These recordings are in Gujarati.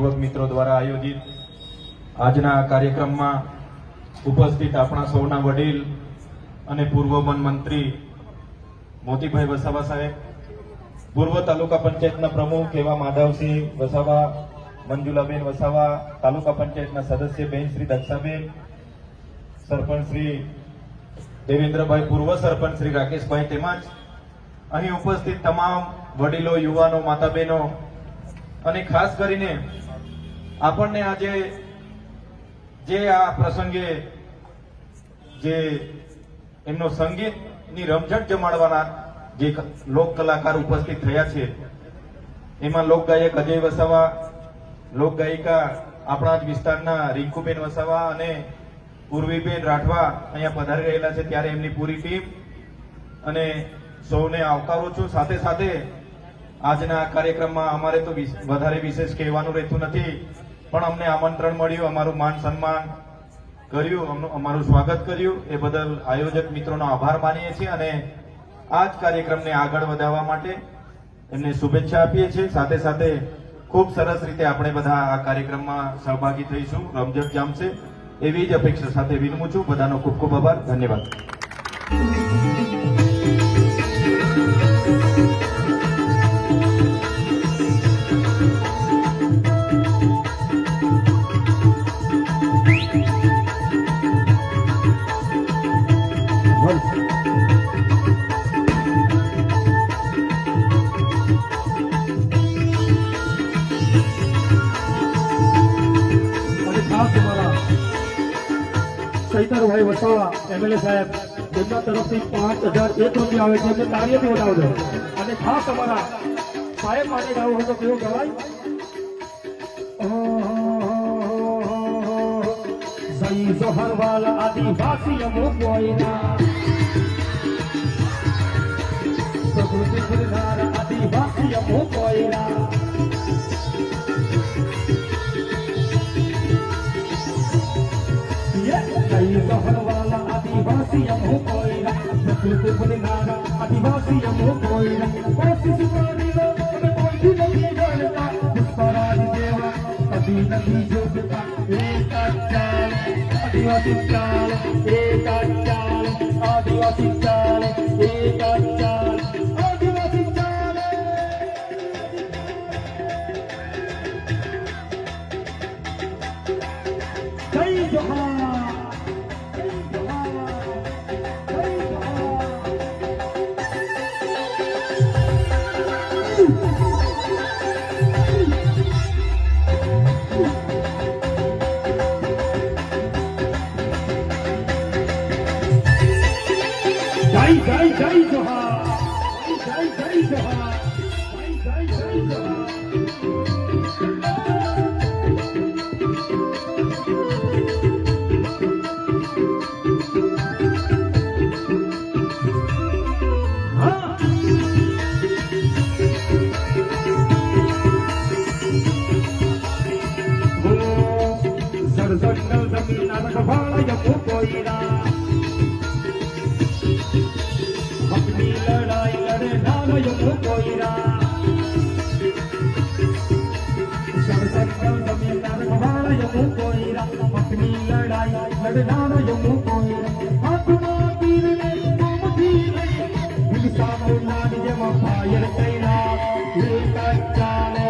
યુવક મિત્રો દ્વારા આયોજિત આજના કાર્યક્રમમાં ઉપસ્થિત આપણા સૌના વડીલ અને પૂર્વ વન મંત્રી મોતીભાઈ વસાવા સાહેબ, પૂર્વ તાલુકા પંચાયતના પ્રમુખ એવા માધવસિંહ વસાવા, મંજુલાબેન વસાવા, તાલુકા પંચાયતના સદસ્ય બેન શ્રી દક્ષાબેન, સરપંચ શ્રી દેવેન્દ્રભાઈ પૂર્વ સરપંચ શ્રી રાકેશભાઈ તેમજ અહીં ઉપસ્થિત તમામ વડીલો, યુવાનો માતા બહેનો અને ખાસ કરીને આપણને આજે જે આ પ્રસંગે જે એમનો સંગીતની રમઝટ જમાડવાના જે લોક કલાકાર ઉપસ્થિત થયા છે, એમાં લોક ગાયક અજય વસાવા, લોક ગાયિકા આપણા જ વિસ્તારના રિંકુબેન વસાવા અને પૂર્વીબેન રાઠવા અહીંયા પધારી રહેલા છે, ત્યારે એમની પૂરી ટીમ અને સૌને આવકારું છું. સાથે સાથે આજના કાર્યક્રમમાં અમારે તો વધારે વિશેષ કહેવાનું રહેતું નથી. પણ અમને આમંત્રણ મળ્યું, અમારું માન સન્માન કર્યું અમારું સ્વાગત કર્યું. એ બદલ આયોજક મિત્રોનો આભાર માનીએ છીએ અને આ જ કાર્યક્રમને આગળ વધારવા માટે એમને શુભેચ્છા આપીએ છીએ. સાથે સાથે ખૂબ સરસ રીતે આપણે બધા આ કાર્યક્રમમાં સહભાગી થઈશું. રમઝટ જામશે. એવી જ અપેક્ષા સાથે વિનમું છું. બધાનો ખૂબ ખૂબ આભાર. ધન્યવાદ. ચૈતરભાઈ વસાવા એમએલએ સાહેબ તેમના તરફથી પાંચ હજાર એક રૂપિયા આવે છે, એટલે કાર્યથી વધાવજો અને ખાસ અમારા સાહેબ માટે ગાવું હોય તો કેવું કહેવાય? સહી જોહર આદિવાસી અમુક કોઈના ફૂલનાર આદિવાસી અમુક કોઈના કઈ સહરવાલા આદિવાસી અમો કોઈના પ્રકૃતિ ફૂલનારા આદિવાસી અમો કોઈના કોશિશ સુપારી લો અમે કોઈથી નથી જાણતા પુષ્પરાજ દેવા કદી નથી જોગતા એક ચાલ આદિવાસી ચાલ એક ચાલ આદિવાસી ચાલ એક ચાલ જય જય જય જોહાર જય જય જય જોહાર જય જય જય જોહાર યમો કોઈના હકની લડાઈ લડે નાનો યમો કોઈના હાથમાં તીરને કોમથી લઈ હિંસા મુનાની જેમ ફાયર કઈના એક ચાલે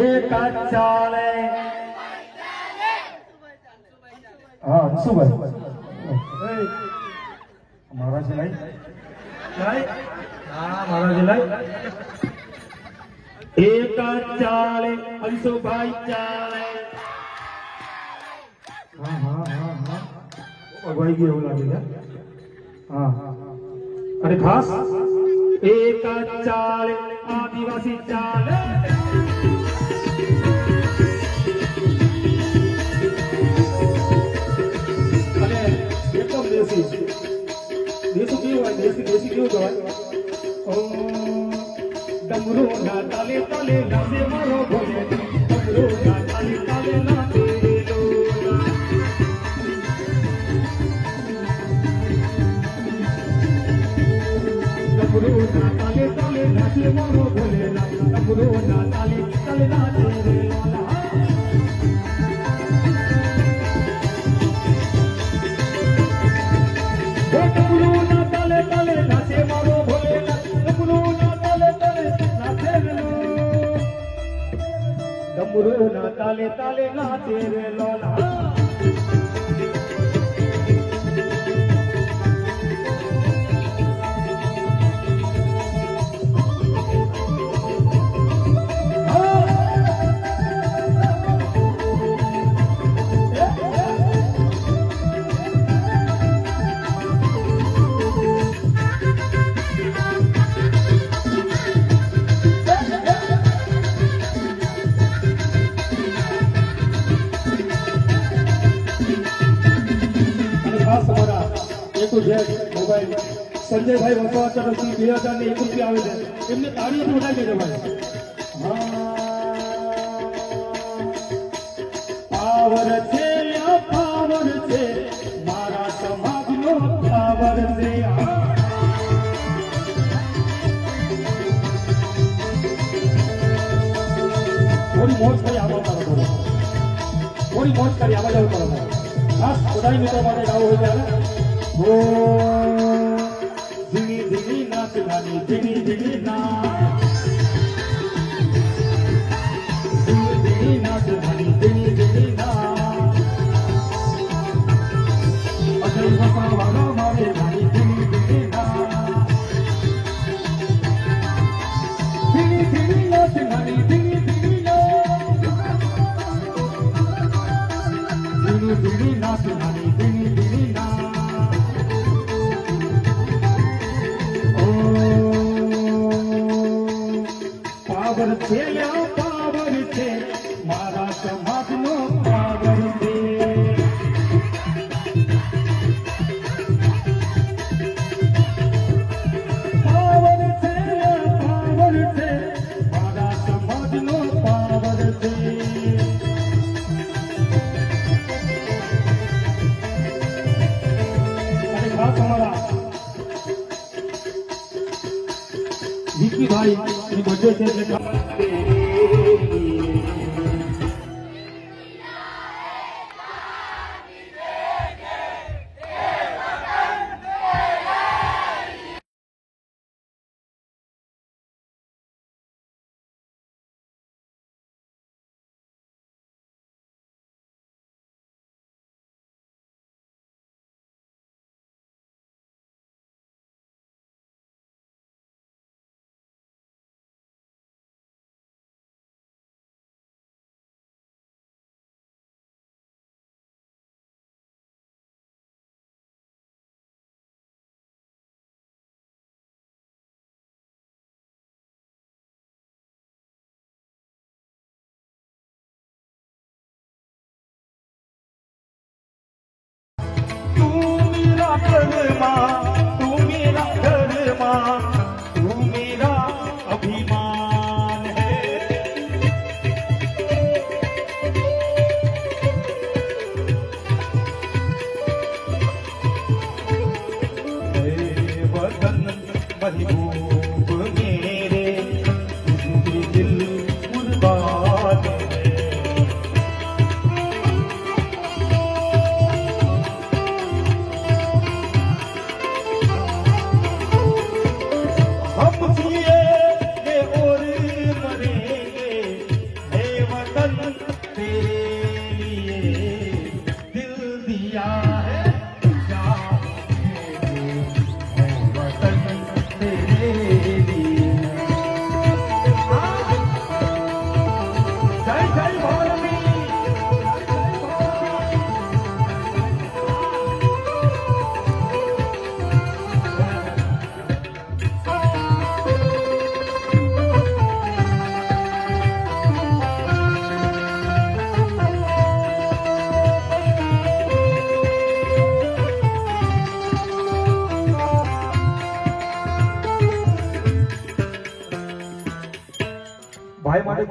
એક ચાલે હા શું ભાઈ મારા લઈ હા મારા લઈ એક ચાલે અંશુભાઈ ચાલે હા હા હા હા અગવાઈ ગયો લાગે છે હા અરે ખાસ એક ચાલે આદિવાસી ચાલે દેશી દેશી કેવું હોય દેશી દેશી કેવું કહેવાય ડમરો ના તાલે તાલે નાચે મારો ડમરો ના તાલે તાલે નાચે રે લોલા. To Z mobile. સંજયભાઈ વસવા તરફથી બે હજાર ને એક આવે છે. એમને તાળીઓ વધારી દેજો ભાઈ પાવર છે પાવર છે. મારા સમાજનો પાવર છે. થોડી મોજ કરી આવો થોડો. મોજ કરી આવા જાવ કરો ખાસ બધા મિત્રો માટે ગાવું હોય ત્યારે. હો ધીમી ધીમી નાચ નાની ધીમી ધીમી ના ધીમી ધીમી નાચ નાની ધીમી ધીમી નાચ અજય વસાવાનો મારે નાની ધીમી ધીમી નાચ ધીમી નાચ પાવર છે, યા પાવર છે. મારા સમાજનો પાવર છે. પાવર છે પાવર છે. મારા સમાજનો પાવર છે. અમારા વિકીભાઈ Hoca Tebrik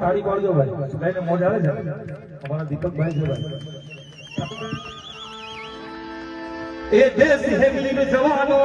તાળી તાળી પાડજો ભાઈ. લઈને મોઢ આવે છે અમારા દીપકભાઈ છે ભાઈ. એ દેશ હે વીર જવાનો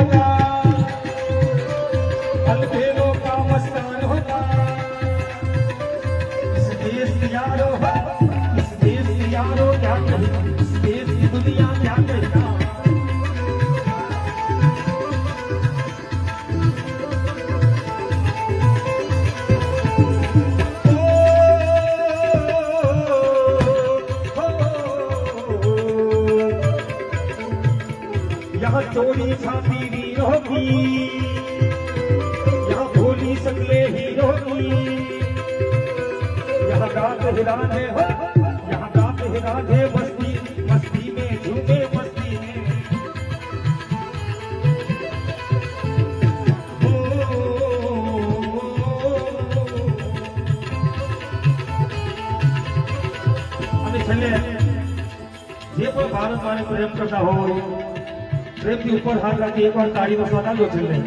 चोरी छापी वीरों की यहाँ भोली सकले हीरो की यहाँ गात हिराने हो यहाँ गात हिराने मस्ती मस्ती में झूमे मस्ती में અને છેલ્લે જે પણ ભારત માને પ્રેમ કરતા હોય પ્રેમથી ઉપર હાથ રાખી એકવાર તાળીનો સ્વાદ આવ્યો છેલ્લે.